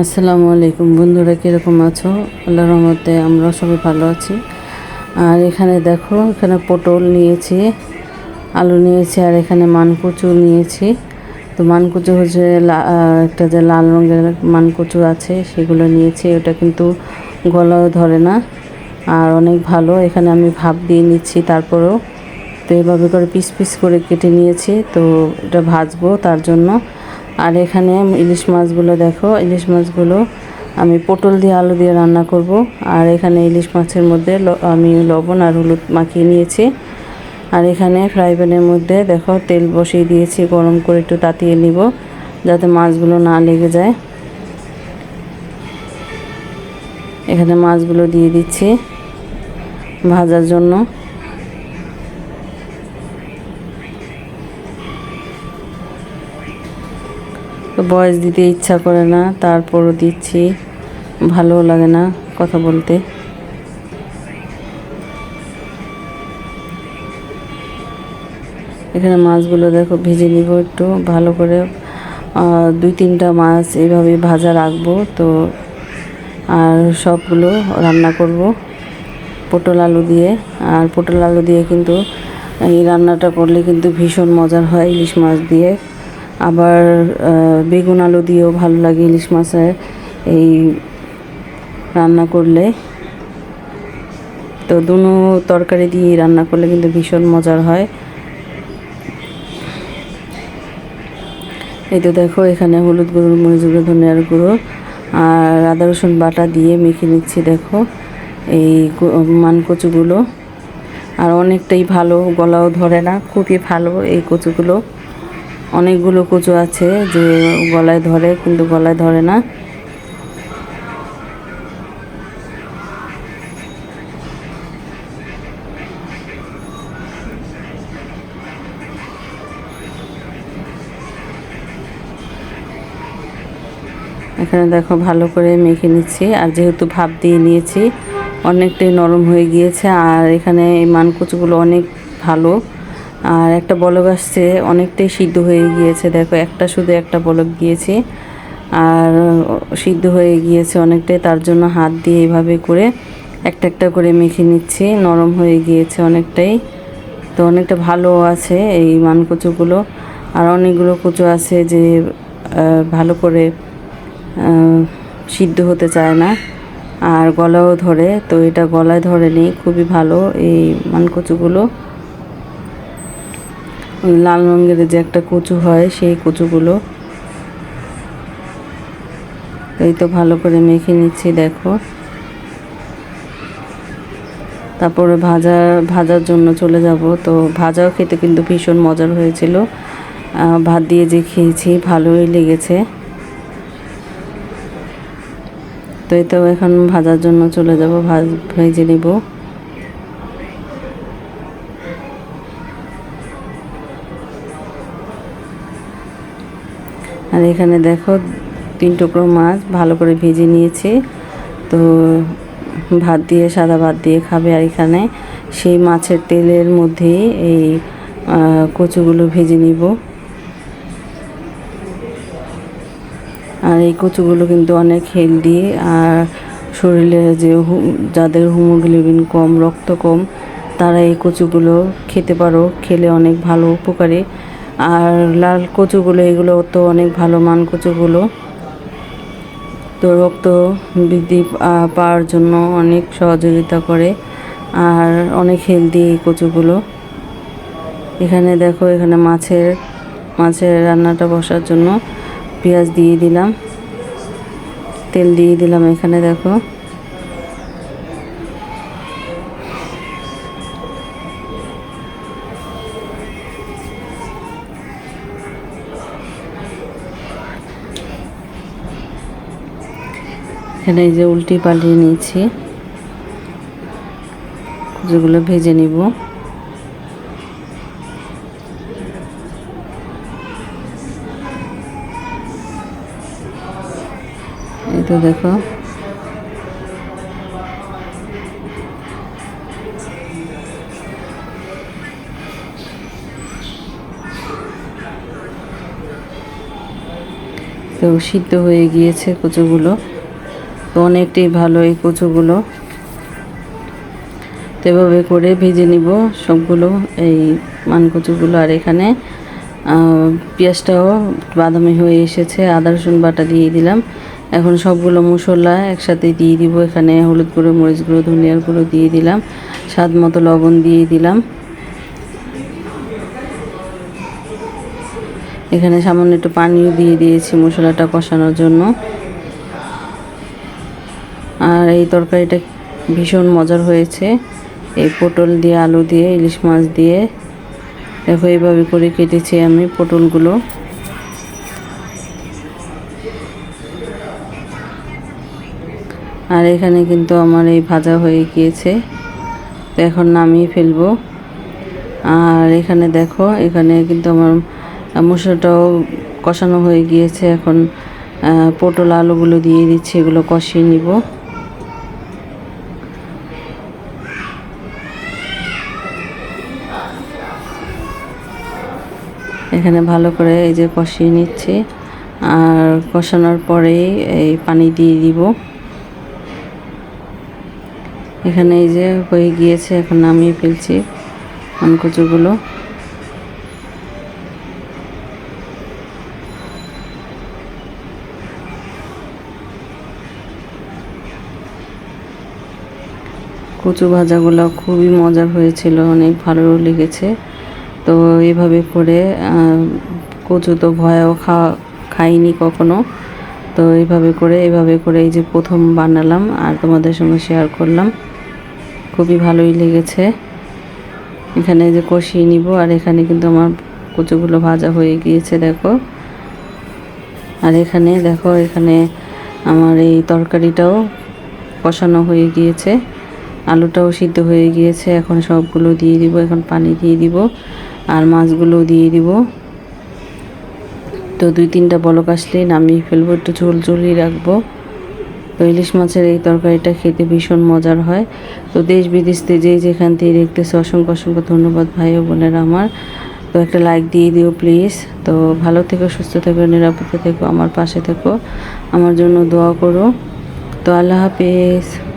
আসসালামু আলাইকুম। বন্ধুরা, কীরকম আছো? আল্লাহ রহমতে আমরা সবাই ভালো আছি। আর এখানে দেখো, এখানে পটল নিয়েছি, আলু নিয়েছি, আর এখানে মানকুচু নিয়েছি। তো মানকুচু হচ্ছে একটা যে লাল রঙের মানকচু আছে, সেগুলো নিয়েছি। ওটা কিন্তু গলাও ধরে না, আর অনেক ভালো। এখানে আমি ভাপ দিয়ে নিচ্ছি তারপরেও। তো এভাবে করে পিস পিস করে কেটে নিয়েছি। তো এটা ভাজবো তার জন্য। আর এখানে ইলিশ মাছগুলো দেখো, ইলিশ মাছগুলো আমি পটল দিয়ে আলু দিয়ে রান্না করব। আর এখানে ইলিশ মাছের মধ্যে আমি লবণ আর হলুদ মাখিয়ে নিয়েছি। আর এখানে ফ্রাই প্যানের মধ্যে দেখো তেল বসিয়ে দিয়েছি, গরম করে একটু তাতিয়ে নিব, যাতে মাছগুলো না লেগে যায়। এখানে মাছগুলো দিয়ে দিচ্ছি ভাজার জন্য। বয়স দিতে ইচ্ছা করে না, তারপরও দিচ্ছি। ভালো লাগে না কথা বলতে। এখানে মাছগুলো দেখো, ভেজে নিব একটু, ভালো করে। দুই তিনটা মাছ এইভাবে ভাজা রাখব, তো আর সবগুলো রান্না করব পটল আলু দিয়ে। আর পটল আলু দিয়ে কিন্তু এই রান্নাটা করলে কিন্তু ভীষণ মজার হয় ইলিশ মাছ দিয়ে। আবার বেগুন আলু দিয়েও ভালো লাগে ইলিশ মাছের। এই রান্না করলে। তো দুনো তরকারি দিয়ে রান্না করলে কিন্তু ভীষণ মজার হয়। এই তো দেখো, এখানে হলুদ গুঁড়ো, মরিচ গুঁড়ো, ধনিয়ার গুঁড়ো আর আদা, রসুন বাটা দিয়ে মেখে নিচ্ছি দেখো। এই মান কচুগুলো। আর অনেকটাই ভালো, গলাও ধরে না, খুবই ভালো এই কচুগুলো। অনেকগুলো কচু আছে যে গলায় ধরে, কিন্তু গলায় ধরে না। এখানে দেখো ভালো করে মেখে নিচ্ছি, আর যেহেতু ভাপ দিয়ে নিয়েছি, অনেকটাই নরম হয়ে গিয়েছে, আর এখানে এই মানকুচুগুলো অনেক ভালো। আর একটা বলক আসছে, অনেকটাই সিদ্ধ হয়ে গিয়েছে। দেখো, একটা শুধু একটা বলক দিয়েছি। আর সিদ্ধ হয়ে গিয়েছে অনেকটাই, তার জন্য হাত দিয়ে এভাবে করে একটা একটা করে মেখে নিচ্ছি। নরম হয়ে গিয়েছে অনেকটাই। তো অনেকটা ভালো আছে এই মানকচুগুলো। আর অনেকগুলো কচু আছে যে ভালো করে সিদ্ধ হতে চায় না। আর গলাও ধরে, তো এটা গলায় ধরেনি খুবই ভালো এই মানকচুগুলো। লাল রঙের যে একটা কচু হয়, সেই কচুগুলো এই তো ভালো করে মেখে নিচ্ছি, দেখো। তারপরে ভাজা, ভাজার জন্য চলে যাব। তো ভাজাও খেতে কিন্তু ভীষণ মজার হয়েছিল। ভাত দিয়ে যে খেয়েছি, ভালোই লেগেছে। তো এই তো এখন ভাজার জন্য চলে যাব, ভাজ, ভেজে নিব। আর এখানে দেখো তিন টুকরো মাছ ভালো করে ভেজে নিয়েছি। তো ভাত দিয়ে, সাদা ভাত দিয়ে খাবে আর এখানে সেই মাছের তেলের মধ্যে এই কচুগুলো ভেজে নিব। আর এই কচুগুলো কিন্তু অনেক হেলদি আর শরীরে যে যাদের হিমোগ্লোবিন কম, রক্ত কম, তারা এই কচুগুলো খেতে পারো, খেলে অনেক ভালো উপকারী। আর লাল কচুগুলো, এগুলো তো অনেক ভালো মান কচুগুলো। তো রক্ত বৃদ্ধি পাওয়ার জন্য অনেক সহযোগিতা করে আর অনেক হেলদি এই কচুগুলো। এখানে দেখো, এখানে মাছের মাছের রান্নাটা বসার জন্য পেঁয়াজ দিয়ে দিলাম। তেল দিয়ে দিলাম এখানে দেখো। এখানে এই যে উল্টি পাল্টিয়ে নিয়েছি। যেগুলো ভেজে নিব। এই তো দেখো। তো সিদ্ধ হয়ে গিয়েছে কচুগুলো। তো অনেকটাই ভালো এই কচুগুলো। তো এভাবে করে ভেজে নিব সবগুলো, এই মান কচুগুলো। আর এখানে পেঁয়াজটাও বাদামি হয়ে এসেছে, আদা, রসুন বাটা দিয়ে দিলাম। এখন সবগুলো মশলা একসাথে দিয়ে দিব। এখানে হলুদ গুঁড়ো, মরিচ গুঁড়ো, ধনিয়ার গুঁড়ো দিয়ে দিলাম। স্বাদ মতো লবণ দিয়ে দিলাম। এখানে সামান্য একটু পানিও দিয়ে দিয়েছি মশলাটা কষানোর জন্য। আর এই তরকারিটা ভীষণ মজার হয়েছে। এই পটল দিয়ে আলু দিয়ে, ইলিশ মাছ দিয়ে। দেখো এইভাবে করে কেটেছি আমি পটলগুলো। আর এখানে কিন্তু আমার এই ভাজা হয়ে গিয়েছে। তো এখন নামিয়ে ফেলব। আর এখানে দেখো, এখানে কিন্তু আমার মশলাটাও কষানো হয়ে গিয়েছে। এখন পটল আলুগুলো দিয়ে দিচ্ছি, এগুলো কষিয়ে নিব। এখানে ভালো করে এই যে কষিয়ে নিচ্ছি। আর কষানোর পরেই এই পানি দিয়ে দিব। এখানে এই যে হয়ে গিয়েছে, এখন নামিয়ে ফেলছি পানকচুগুলো। কচু ভাজাগুলো খুবই মজার হয়েছিল, অনেক ভালো লেগেছে। তো এইভাবে করে কচু তো ভয়ও খাওয়া খাইনি কখনো। তো এইভাবে করে, এভাবে করে এই যে প্রথম বানালাম আর তোমাদের সঙ্গে শেয়ার করলাম। খুবই ভালোই লেগেছে। এখানে যে কষিয়ে নিব আর এখানে কিন্তু আমার কচুগুলো ভাজা হয়ে গিয়েছে, দেখো। আর এখানে দেখো, এখানে আমার এই তরকারিটাও কষানো হয়ে গিয়েছে। আলুটাও সিদ্ধ হয়ে গিয়েছে। এখন সবগুলো দিয়ে দিব, এখন পানি দিয়ে দিব। আর মাছগুলো দিয়ে দিব। তো দুই তিনটা বলক আসলে নামিয়ে ফেলব, একটু ঝোল ঝোলই রাখব। তো ইলিশ মাছের এই তরকারিটা খেতে ভীষণ মজার হয়। তো দেশ বিদেশ যেই যেখান থেকে দেখতেছে, অসংখ্য অসংখ্য ধন্যবাদ ভাই ও বোনেরা আমার। তো একটা লাইক দিয়ে দিও প্লিজ তো ভালো থেকো, সুস্থ থেকো, নিরাপদে থেকো, আমার পাশে থেকো। আমার জন্য দোয়া করো। তো আল্লাহ হাফিজ।